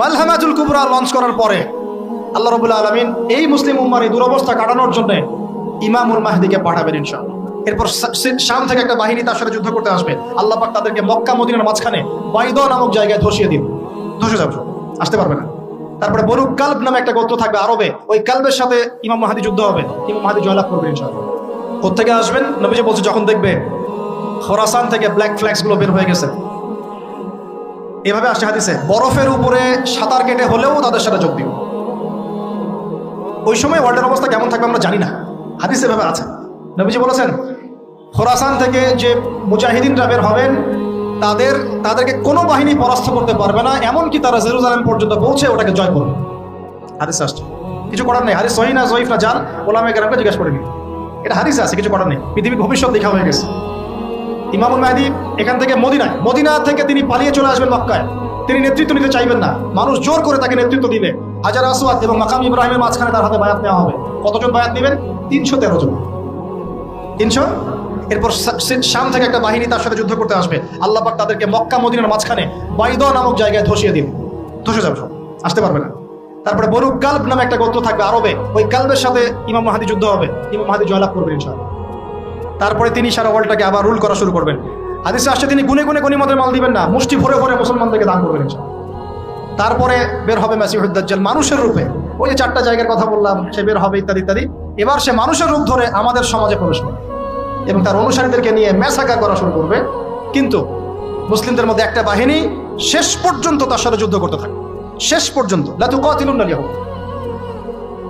মালহামাতুল কুবরা launch করার পরে আল্লাহ রবুল্লা আলমিন এই মুসলিম উম্মার এই দুরবস্থা কাটানোর জন্য ইমামুল মাহদিকে পাঠাবেন ইনশাআল্লাহ। এরপর শাম থেকে একটা বাহিনী তার সাথে যুদ্ধ করতে আসবে। আল্লাহ পাক তাদেরকে মক্কা মদিনার মাঝখানে বাইদ নামক জায়গায় ধসিয়ে দিন ধসে যাবে। আসতে পারবে না। তারপরে বনু কালব নামে একটা গোত্র থাকবে আরবে। ওই কালবের সাথে ইমাম মাহাদি যুদ্ধ হবে। ইমাম মাহাদি জয়লাভ করবে ইনশাআল্লাহ। কোথেকে আসবেন? নবীজি বলছে, যখন দেখবে খোরাসান থেকে ব্ল্যাক ফ্ল্যাক্সগুলো বের হয়ে গেছে এভাবে আসছে হাদিসে, বরফের উপরে সাঁতার কেটে হলেও তাদের সাথে যোগ দিও ওই সময় ওয়ার্ল্ডের অবস্থা কেমন থাকবে আমরা জানি না। হাদিস এভাবে আছে। নবীজি বলেছেন, খোরাসান থেকে যে মুজাহিদিনরা বের হবেন, তাদের, তাদেরকে কোনো বাহিনী পরাস্ত করতে পারবে না, এমনকি তারা জেরুজালেম পর্যন্ত পৌঁছে ওটাকে জয় করবে। হাদিস আসছে। কিছু করার নেই। হাদিস সহি না জয়ীফ না জাল ওলামে গ্রামকে জিজ্ঞাসা করে এটা হাদিস আছে, কিছু করার নেই। পৃথিবীর ভবিষ্যৎ দেখা হয়ে গেছে। ইমামুল মাহদি এখান থেকে মদিনায়, মদিনা থেকে তিনি পালিয়ে চলে আসবেন মক্কায়। তিনি নেতৃত্ব নিতে চাইবেন না। মানুষ জোর করে তাকে নেতৃত্ব দিবে। হাজার আসওয়াদ এবং মাকাম ইব্রাহিমের মাঝখানে তার হাতে বায়াত নেওয়া হবে। কতজন বায়াত নেবেন? তিনশো তেরো জন। তিনশো? এরপর শাম থেকে একটা বাহিনী তার সাথে যুদ্ধ করতে আসবে। আল্লাহ পাক তাদেরকে মক্কা মদিনার মাঝখানে বাইদ নামক জায়গায় ধসিয়ে দিন ধসে যাবে সব। আসতে পারবে না। তারপরে বরু কালব নামে একটা গোত্র থাকবে আরবে। ওই কালবের সাথে ইমাম মাহাদি যুদ্ধ হবে। ইমাম মাহাদি জয়লাভ করবেন ইনশাআল্লাহ। তারপরে তিনি সারা ওয়ার্ল্ডটাকে আবার রুল করা শুরু করবেন। হাদিসে আসছে, তিনি গুনে গুনে গনিমতের মাল দিবেন না, মুষ্টি ভরে ভরে মুসলমানদেরকে দান করবেন। তারপরে বের হবে মাসিহুদ্দাজ্জাল মানুষের রূপে। ওই যে চারটা জায়গার কথা বললাম, সে বের হবে ইত্যাদি ইত্যাদি। এবার সে মানুষের রূপ ধরে আমাদের সমাজে প্রবেশ করবে এবং তার অনুসারীদেরকে নিয়ে মেসাকা করা শুরু করবে। কিন্তু মুসলিমদের মধ্যে একটা বাহিনী শেষ পর্যন্ত তার সাথে যুদ্ধ করতে থাকে শেষ পর্যন্ত।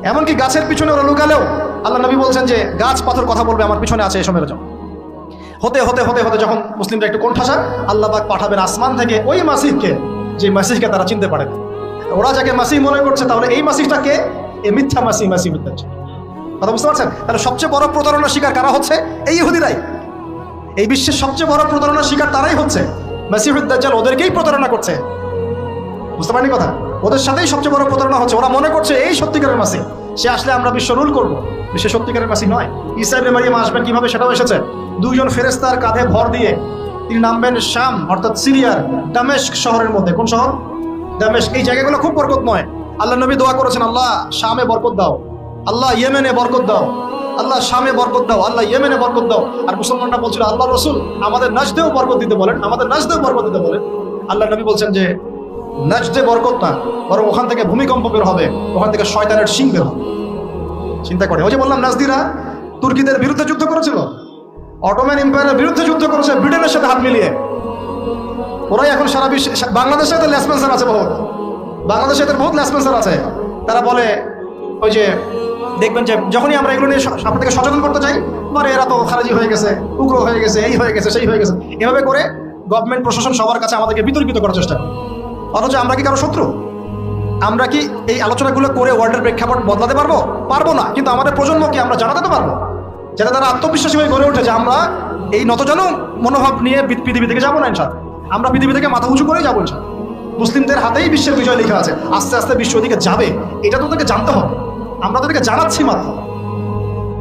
এমনকি গাছের পিছনে ওরা লুকালেও আল্লাহ নবী বলছেন যে, গাছ পাথর কথা বলবে, আমার পিছনে আছে এই সময়ের জন্য হতে হতে হতে হতে যখন মুসলিমরা একটু কোণঠাসা, আল্লাহ পাক পাঠাবেন আসমান থেকে ওই মাসিহকে, যে মাসিহকে তারা চিনতে পারে ওরা যাকে মাসিহ মনে করছে, তাহলে এই মাসিহটাকে এ মিথ্যা মাসিহ মাসিহ মিথ্যা কথা বুঝতে পারছেন? তাহলে সবচেয়ে বড় প্রতারণার শিকার কারা হচ্ছে? এই ইহুদিরাই। এই বিশ্বের সবচেয়ে বড় প্রতারণার শিকার তারাই হচ্ছে। মাসিহুদ্দাজ্জাল ওদেরকেই প্রতারণা করছে। বুঝতে পারিনি কথা? ওদের সাথেই সবচেয়ে বড় প্রতারণা হচ্ছে। ওরা মনে করছে, এই সত্যিকারের মাসি সে আসলে আমরা বিশ্ব রুল করব। বিশ্ব সত্যিকারের মাসি নয়। ইসাইবে মারিয়াম আসবেন কীভাবে সেটাও এসেছে। দুইজন ফেরেস্তার কাঁধে ভর দিয়ে তিনি নামবেন শাম, অর্থাৎ সিরিয়ার দামেস্ক শহরের মধ্যে। কোন শহর? দামেস্ক। এই জায়গাগুলো খুব বরকতময় আল্লাহ নবী দোয়া করেছেন, আল্লাহ, শামে বরকত দাও। আল্লাহ, ইয়েমেনে বরকত দাও। আল্লাহ, শামে বরকত দাও। আল্লাহ, ইয়েমেনে বরকত দাও। আর মুসলমানরা বলছিল আল্লাহ রসুল আমাদের নাজদেও বরকত দিতে বলেন, আমাদের নাজদেও বরকত দিতে বলেন। আল্লাহ নবী বলছেন যে নাজদে বরকত না, বরং ওখান থেকে ভূমিকম্প বের হবে, ওখান থেকে শয়তানের সিং বের হবে। চিন্তা করে, ওই যে বললাম, নাজদিরা তুর্কিদের বিরুদ্ধে যুদ্ধ করেছিল, অটোম্যান এম্পায়ারের বিরুদ্ধে যুদ্ধ করেছে, ব্রিটেনের সাথে হাত মিলিয়ে। ওরাই এখন সারা বিশ্বে বাংলাদেশে তো লেসপেন্সার আছে বহুত। বাংলাদেশে এদের বহুত লেসপেন্সার আছে। তারা বলে, ওই যে, দেখবেন যে যখনই আমরা এগুলো নিয়ে আপনাদেরকে সচেতন করতে চাই মানে এরা তো খারাজি হয়ে গেছে, উগ্র হয়ে গেছে, এই হয়ে গেছে, সেই হয়ে গেছে। এভাবে করে গভর্নমেন্ট প্রশাসন সবার কাছে আমাদেরকে বিতর্কিত করার চেষ্টা করে। অথচ আমরা কি কারও শত্রু? আমরা কি এই আলোচনাগুলো করে ওয়ার্ল্ডের প্রেক্ষাপট বদলাতে পারব? পারব না, কিন্তু আমাদের প্রজন্মকে আমরা জানাতে তো পারব। যাতে তারা আত্মবিশ্বাসী হয়ে গড়ে ওঠে যে আমরা এই নতজন মনোভাব নিয়ে পৃথিবী থেকে যাব না ইনশাল আমরা পৃথিবী থেকে মাথা উঁচু করেই যাব ইনশাল মুসলিমদের হাতেই বিশ্বের বিজয় লেখা আছে। আস্তে আস্তে বিশ্ব ওদিকে যাবে। এটা তো তাদেরকে জানতে হবে। আমরা তাদেরকে জানাচ্ছি মাত্র।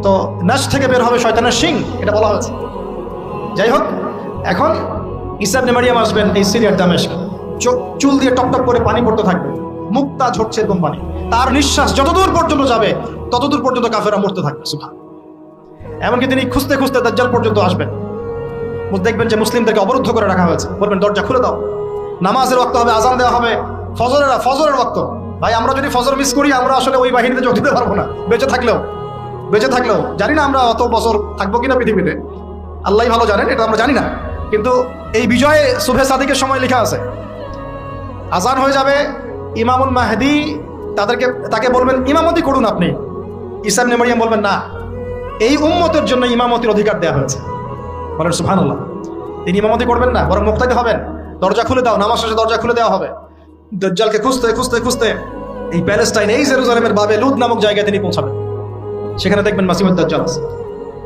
তো নাচ থেকে বের হবে শয়তানের সিং এটা বলা হয়েছে। যাই হোক, এখন ইসাব নেমারিয়াম আসবেন, এই সিরিয়ার দামেশ চুল দিয়ে টপ টপ করে পানি পড়তে থাকবে। মুক্তা ঝরছে এরকম পানি। তার নিঃশ্বাস যতদূর পর্যন্ত যাবে, ততদূর পর্যন্ত কাফেরা মরতে থাকবে সুখা এমনকি তিনি খুঁজতে খুঁজতে দাজ্জাল পর্যন্ত আসবেন। দেখবেন যে মুসলিমদেরকে অবরুদ্ধ করে রাখা হয়েছে। বলবেন, দরজা খুলে দাও। নামাজের রক্ত হবে, আজান দেওয়া হবে। ফজরের ফজরের রক্ত ভাই, আমরা যদি ফজর মিস করি, আমরা আসলে ওই বাহিনীতে যোগ দিতে পারব না। বেঁচে থাকলেও বেঁচে থাকলেও। জানি না আমরা অত বছর থাকব কিনা পৃথিবীতে। আল্লাহ ভালো জানেন, এটা আমরা জানি না। কিন্তু এই বিজয়ে শুভে সাদিকের সময় লেখা আছে। আজান হয়ে যাবে, ইমামুল মাহদি তাদেরকে, তাকে বলবেন, ইমামতি করুন আপনি। ইসাম নেমারিয়াম বলবেন, না, এই উম্মতের জন্য ইমামতির অধিকার দেওয়া হয়েছে। বলেন সুহান আল্লাহ তিনি ইমামতি করবেন না, বরং মুক্তাদি হবেন। দরজা খুলে দাও, নামাজ শেষে দরজা খুলে দেওয়া হবে। দজ্জালকে খুঁজতে খুঁজতে খুঁজতে এই প্যালেস্টাইন, এই জেরুজালেমের বাবে লুদ নামক জায়গায় তিনি পৌঁছাবেন। সেখানে দেখবেন মাসিমুদ দাজ্জাল আছে।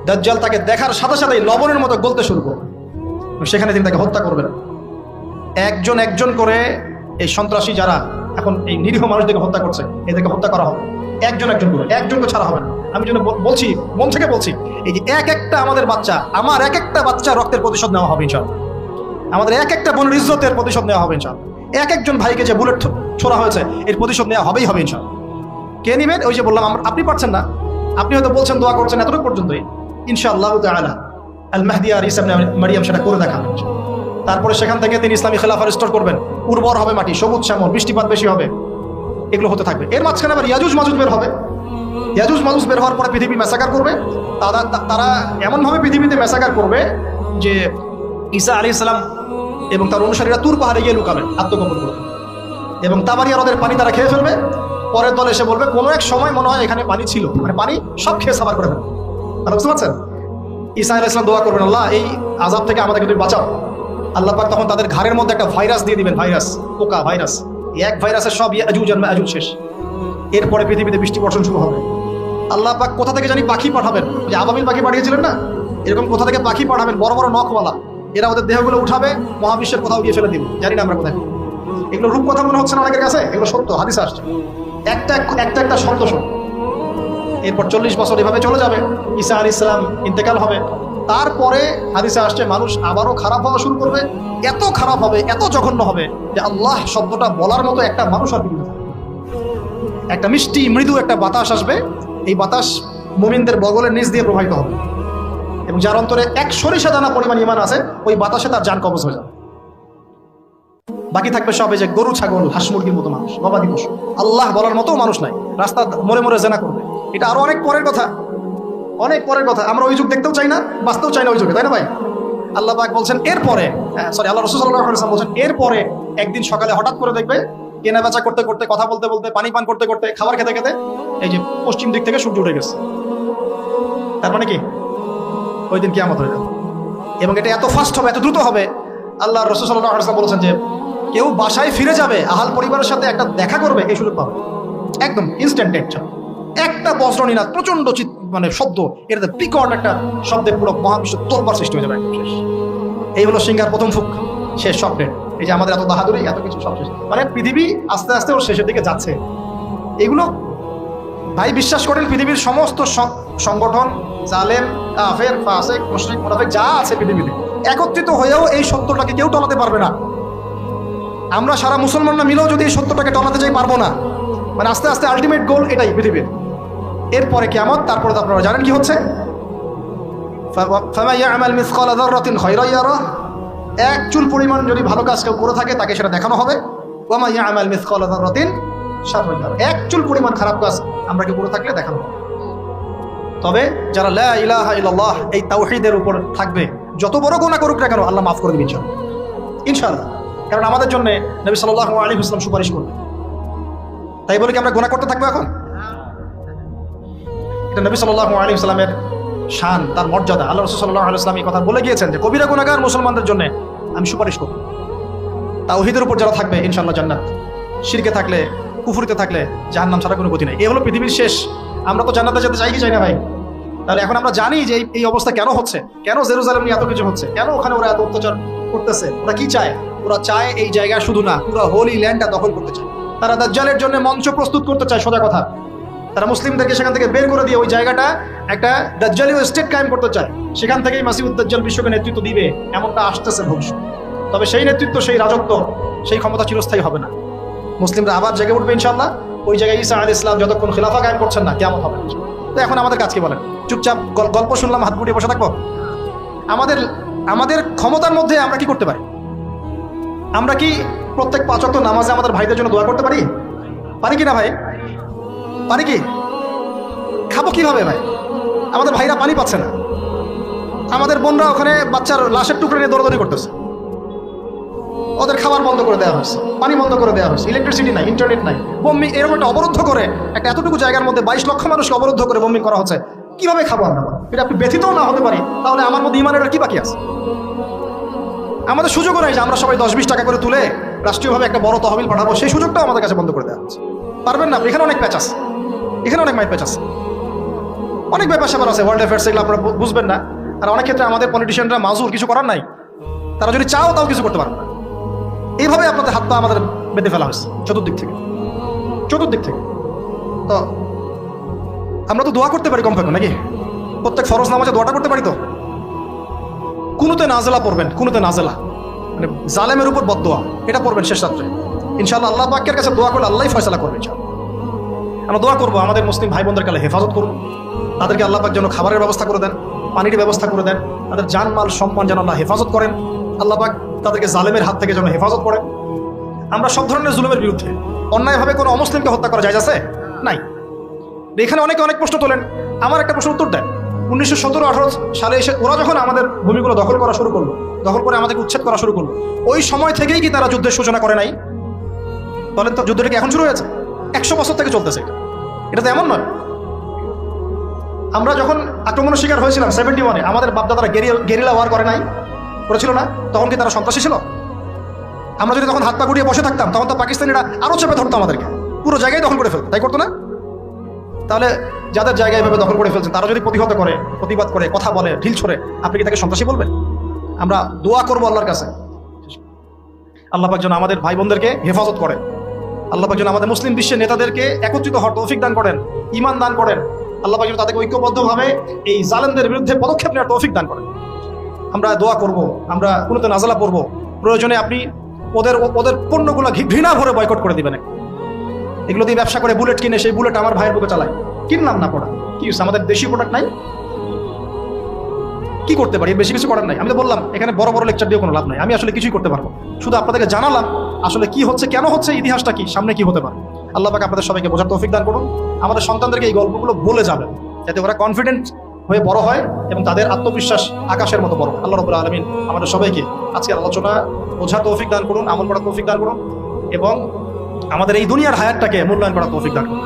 দাজ্জাল তাকে দেখার সাথে সাথেই লবণের মতো গলতে শুরু করবে। সেখানে তিনি তাকে হত্যা করবেন। একজন একজন করে এই সন্ত্রাসী যারা এখন এই নিরীহ মানুষদেরকে হত্যা করছে, এদেরকে হত্যা করা হবে। একজন একজন করে একজনকে ছাড়া হবে না। আমি যেন বলছি, মন থেকে বলছি, এই যে এক একটা আমাদের বাচ্চা, আমার এক একটা বাচ্চা রক্তের প্রতিশোধ নেওয়া হবে ইনশাল্লাহ। আমাদের এক একটা বোনের ইজ্জতের প্রতিশোধ নেওয়া হবে ইনশাল্লাহ। এক একজন ভাইকে যে বুলেট ছোড়া হয়েছে, এর প্রতিশোধ নেওয়া হবেই হবে ইনশাল্লাহ। কে নেবেন? ওই যে বললাম আপনি পারছেন না। আপনি হয়তো বলছেন, দোয়া করছেন, এতটুকু পর্যন্তই। ইনশাআল্লাহ তাআলা। আল মাহদি আর ইসা ইবনে মারিয়াম সেটা করে দেখাবেন। তারপরে সেখান থেকে তিনি ইসলামী খেলাফা রিস্টোর করবেন। উর্বর হবে মাটি, সবুজ শ্যামল, বৃষ্টিপাত বেশি হবে। এগুলো হতে থাকবে। এর মাঝখানে আবার ইয়াজুজ মাজুজ বের হবে। ইয়াজুজ মাজুজ বের হওয়ার পরে পৃথিবী মেসাকার করবে। তারা তারা এমনভাবে পৃথিবীতে মেসাকার করবে যে ঈসা আলী ইসলাম এবং তার অনুসারীরা তুর পাহাড়ে গিয়ে লুকাবে, আত্মগোপন করবে। এবং তাবারিয়া হ্রদের পানি তারা খেয়ে ফেলবে। পরের দল এসে বলবে, কোনো এক সময় মনে হয় এখানে পানি ছিল। মানে পানি সব খেয়ে সাবার করে ফেলবে। তাহলে বুঝতে পারছেন? ঈসা আলাহ ইসলাম দোয়া করবেন, আল্লাহ, এই আজাব থেকে আমাদেরকে তুমি বাঁচাও। আল্লাহ পাক তখন তাদের ঘাড়ের মধ্যে একটা ভাইরাস দিয়ে দিবেন, ভাইরাস পোকা ভাইরাস। এক ভাইরাসের সব আজুজ আর শেষ। এরপরে পৃথিবীতে বৃষ্টি বর্ষণ শুরু হবে। আল্লাহ পাক কোথা থেকে জানি পাখি পাঠাবেন। যে আবাবিল পাখি পাঠিয়েছিলেন না? এরকম কোথা থেকে পাখি পাঠাবেন? বড় বড় নখওয়ালা। এরা ওদের দেহগুলো উঠাবে, মহাবিশ্বের কোথাও গিয়ে ফেলে দিবে। জানি না আমরা কোথায়। এগুলো রূপ কথা মনে হচ্ছে না অনেকের কাছে? এগুলো সত্য, হাদিস আসছে। একটা একটা একটা শব্দ শোন। এরপর চল্লিশ বছর এভাবে চলে যাবে। ঈসা আলী ইসলাম ইন্তেকাল হবে। তারপরে হাদিসে আসছে, মানুষ আবারও খারাপ হওয়া শুরু করবে। এত খারাপ হবে, এত জঘন্য হবে যে আল্লাহ শব্দটা বলার মতো একটা মানুষ আর একটা মিষ্টি, মৃদু একটা বাতাস আসবে, এই বাতাস মুমিনদের বগলের নিচ দিয়ে প্রবাহিত হবে। এবং যার অন্তরে এক সরিষা দানা পরিমাণ ইমান আছে, ওই বাতাসে তার যান কবজ হয়ে যাবে। বাকি থাকবে সব যে গরু, ছাগল, হাঁস, মুরগির মতো মানুষ, গবাদি পশু। আল্লাহ বলার মতো মানুষ নাই, রাস্তা মরে মরে জেনা করবে। এটা আরও অনেক পরের কথা। অনেক পরের কথা, আমরা ওই যুগ দেখতেও চাই না, বাঁচতেও চাই না ওই যুগে, তাই না ভাই? আল্লাহ পাক বলছেন, এরপরে হ্যাঁ সরি আল্লাহ রসুল ওয়াসাল্লাম বলছেন, এরপরে একদিন সকালে হঠাৎ করে দেখবে কেনা বেচা করতে করতে, কথা বলতে বলতে, পানি পান করতে করতে, খাবার খেতে খেতে, এই যে পশ্চিম দিক থেকে সূর্য উঠে গেছে। তার মানে কি? ওই দিন কিয়ামত হয়ে যাবে এবং এটা এত ফাস্ট হবে, এত দ্রুত হবে, আল্লাহ রসুল ওয়াসাল্লাম বলেছেন যে, কেউ বাসায় ফিরে যাবে, আহাল পরিবারের সাথে একটা দেখা করবে, এই সুযোগ পাবে। একদম ইনস্ট্যান্ট একটা বজ্রনী না প্রচণ্ড চিৎ মানে শব্দ। এটাতে বিকট একটা শব্দে পুরো মহাবিশ্ব তোলবার সৃষ্টি হয়ে যাবে একদম শেষ। এই হলো সিঙ্গার প্রথম ফুক, শেষ স্বপ্নের। এই যে আমাদের এত বাহাদুরি, এত কিছু সব শেষ। মানে পৃথিবী আস্তে আস্তে ওর শেষের দিকে যাচ্ছে। এগুলো ভাই বিশ্বাস করেন, পৃথিবীর সমস্ত সংগঠন, জালেম, কাফের, ফাসেক, মুশরিক, মুনাফিক, যা আছে পৃথিবীতে, একত্রিত হয়েও এই সত্যটাকে কেউ টলাতে পারবে না। আমরা সারা মুসলমানরা মিলেও যদি এই সত্যটাকে টলাতে চাই পারব না। মানে আস্তে আস্তে আলটিমেট গোল এটাই পৃথিবীর। এরপরে কেমন তারপরে তো আপনারা জানেন কি হচ্ছে? এক চুল পরিমাণ যদি ভালো কাজ কেউ করে থাকে, তাকে সেটা দেখানো হবে। মিসকালা যাররাতিন শাররান ইয়ারাহ এক চুল পরিমাণ খারাপ কাজ আমরা কেউ করে থাকলে দেখানো হবে। তবে যারা লা এই তাওহীদের উপর থাকবে, যত বড় গোনা করুক না কেন, আল্লাহ মাফ করে দিবেন ইনশাআল্লাহ। কারণ আমাদের জন্য নবী সাল্লাল্লাহু আলাইহি ওয়াসাল্লাম সুপারিশ করবে তাই বলে কি আমরা গোনা করতে থাকব এখন? নবী সাল্লাল্লাহু আলাইহি ওয়াসাল্লামের শান, তার মর্যাদা, আল্লাহ রাসূল সাল্লাল্লাহু আলাইহি ওয়াসাল্লাম এই কথা বলে গিয়েছেন যে কবিরা গুনাহগার মুসলমানদের জন্য আমি সুপারিশ করব। তাওহীদের উপর যারা থাকবে, ইনশাআল্লাহ জান্নাত। শিরকে থাকলে, কুফরিতে থাকলে, জাহান্নাম ছাড়া কোনো গতি নেই। এই হলো পৃথিবীর শেষ। আমরা তো জান্নাতে যেতে চাই কি চাই না ভাই? তাহলে এখন আমরা জানি যে এই অবস্থা কেন হচ্ছে? কেন জেরুজালেম নিয়ে এত কিছু হচ্ছে? কেন ওখানে ওরা এত অত্যাচার করতেছে? ওরা কি চায়? ওরা চায় এই জায়গা শুধু না, পুরো হোলি ল্যান্ডটা দখল করতে চায়। তারা দাজ্জালের জন্য মঞ্চ প্রস্তুত করতে চায়, সোজা কথা। তারা মুসলিমদেরকে সেখান থেকে বের করে দিয়ে ওই জায়গাটা একটা দাজ্জালীয় স্টেট কায়েম করতে চায়। সেখান থেকেই মাসিউদ দাজ্জাল বিশ্বকে নেতৃত্ব দিবে, এমনটা আসতেছে ভবিষ্যৎ তবে সেই নেতৃত্ব, সেই রাজত্ব, সেই ক্ষমতা চিরস্থায়ী হবে না। মুসলিমরা আবার জেগে উঠবে ইনশাল্লাহ ওই জায়গায় ঈসা আলী ইসলাম যতক্ষণ খিলাফা কায়েম করছেন না কেমন হবে। তো এখন আমাদের কাজ কি বলেন? চুপচাপ গল- গল্প শুনলাম, হাত গুটিয়ে বসে থাকব? আমাদের আমাদের ক্ষমতার মধ্যে আমরা কি করতে পারি? আমরা কি প্রত্যেক পাঁচক নামাজে আমাদের ভাইদের জন্য দোয়া করতে পারি? পারি কি না ভাই? পারি কি? খাব কীভাবে ভাই? আমাদের ভাইরা পানি পাচ্ছে না। আমাদের বোনরা ওখানে বাচ্চার লাশের টুকরো নিয়ে দৌড়াদৌড়ি করতেছে। ওদের খাবার বন্ধ করে দেওয়া হয়েছে। পানি বন্ধ করে দেওয়া হয়েছে। ইলেকট্রিসিটি নাই ইন্টারনেট নাই। বোম্বিং এরকম একটা অবরুদ্ধ করে একটা এতটুকু জায়গার মধ্যে বাইশ লক্ষ মানুষকে অবরুদ্ধ করে বোম্বিং করা হচ্ছে, কীভাবে খাব আমরা? এটা আপনি ব্যথিতও না হতে পারি, তাহলে আমার মধ্যে ইমানের কি বাকি আছে? আমাদের সুযোগও নাই যে আমরা সবাই দশ বিশ টাকা করে তুলে রাষ্ট্রীয়ভাবে একটা বড় তহবিল পাঠাবো, সেই সুযোগটাও আমাদের কাছে বন্ধ করে দেওয়া হচ্ছে। পারবেন না, এখানে অনেক প্যাচ আছে। এখানে অনেক মাইক প্যাচ আছে। অনেক ব্যাপার স্যাপার আছে ওয়ার্ল্ড অ্যাফেয়ার্স এগুলো আপনারা বুঝবেন না। আর অনেক ক্ষেত্রে আমাদের পলিটিশিয়ানরা মাজুর কিছু করার নাই। তারা যদি চাও তাও কিছু করতে পারবে না। এইভাবে আপনাদের হাত পা আমাদের বেঁধে ফেলা হয়েছে, চতুর্দিক থেকে। চতুর্দিক থেকে। তো, আমরা তো দোয়া করতে পারি কমপক্ষে নাকি? প্রত্যেক ফরজ নামাজে দোয়াটা করতে পারি তো? কুনুতে নাজেলা পড়বেন, কুনুতে নাজেলা। মানে জালেমের উপর বদ দোয়া, এটা পড়বেন শেষ রাত্রে। ইনশাআল্লাহ আল্লাহ পাকের কাছে দোয়া করলে আল্লাহই ফয়সালা করবে, ইনশাআল্লাহ। আমরা দোয়া করব, আমাদের মুসলিম ভাই বোনদের কালে হেফাজত করুন। তাদেরকে আল্লাহ পাক যেন খাবারের ব্যবস্থা করে দেন, পানির ব্যবস্থা করে দেন, তাদের জানমাল সম্মান যেন আল্লাহ হেফাজত করেন। আল্লাহ পাক তাদেরকে জালেমের হাত থেকে যেন হেফাজত করেন। আমরা সব ধরনের জুলুমের বিরুদ্ধে অন্যায়ভাবে কোনো অমুসলিমকে হত্যা করা যায় আছে? নাই। এখানে অনেকে অনেক প্রশ্ন তোলেন, আমার একটা প্রশ্ন উত্তর দেন। উনিশশো সতেরো আঠারো সালে এসে ওরা যখন আমাদের ভূমিগুলো দখল করা শুরু করল, দখল করে আমাদেরকে উচ্ছেদ করা শুরু করল, ওই সময় থেকেই কি তারা যুদ্ধের সূচনা করে নাই? বলেন তো, যুদ্ধটা কি এখন শুরু হয়েছে? একশো বছর থেকে চলতেছে এটা। এটা তো এমন নয়। আমরা যখন আক্রমণের শিকার হয়েছিলাম সেভেন্টি ওয়ানে আমাদের বাপদাদারা গেরিলা ওয়ার করে নাই, করেছিল না? তখন কি তারা সন্ত্রাসী ছিল? আমরা যদি তখন হাত পা গুড়িয়ে বসে থাকতাম, তখন তো পাকিস্তানিরা আরও চেপে ধরতো আমাদেরকে। পুরো জায়গায় দখল করে ফেলতো, তাই করতো না? তাহলে যাদের জায়গায় এভাবে দখল করে ফেলছেন, তারা যদি প্রতিহত করে, প্রতিবাদ করে, কথা বলে, ঢিল ছড়ে, আপনি কি তাকে সন্ত্রাসী বলবেন? আমরা দোয়া করব আল্লাহর কাছে। আল্লাহ পাক যেন আমাদের ভাই বোনদেরকে হেফাজত করে। আল্লাহ যেন আমাদের মুসলিম বিশ্বের নেতাদেরকে একত্রিত হওয়ার তৌফিক দান করেন ইমান দান করেন। আল্লাহ যেন তাদেরকে ঐক্যবদ্ধভাবে এই জালেমদের বিরুদ্ধে পদক্ষেপ নেওয়ার তৌফিক দান করেন। আমরা দোয়া করব, আমরা কোনোতে নাজালা পড়ব। প্রয়োজনে আপনি ওদের ওদের পণ্যগুলো ঘৃণা ভরে বয়কট করে দিবেন। এগুলো দিয়ে ব্যবসা করে বুলেট কিনে সেই বুলেট আমার ভাইয়ের বুকে চালায়। কিনলাম না পড়া? কি আমাদের দেশি প্রোডাক্ট নাই? কি করতে পারি? বেশি কিছু করার নাই। আমি তো বললাম, এখানে বড় বড় লেকচার দিয়ে কোনো লাভ নাই। আমি আসলে কিছুই করতে পারব। শুধু আপনাদেরকে জানালাম, আসলে কি হচ্ছে, কেন হচ্ছে, ইতিহাসটা কি, সামনে কি হতে পারে। আল্লাহ পাক আপনাদের সবাইকে বোঝার তৌফিক দান করুন। আমাদের সন্তানদেরকে এই গল্পগুলো বলে যাবেন, যাতে ওরা কনফিডেন্ট হয়ে বড় হয় এবং তাদের আত্মবিশ্বাস আকাশের মতো বড় আল্লাহ রবুল্লা আলমিন আমাদের সবাইকে আজকের আলোচনা বোঝার তৌফিক দান করুন, আমল করার তৌফিক দান করুন এবং আমাদের এই দুনিয়ার হায়াতটাকে মূল্যায়ন করার তৌফিক দান করুন।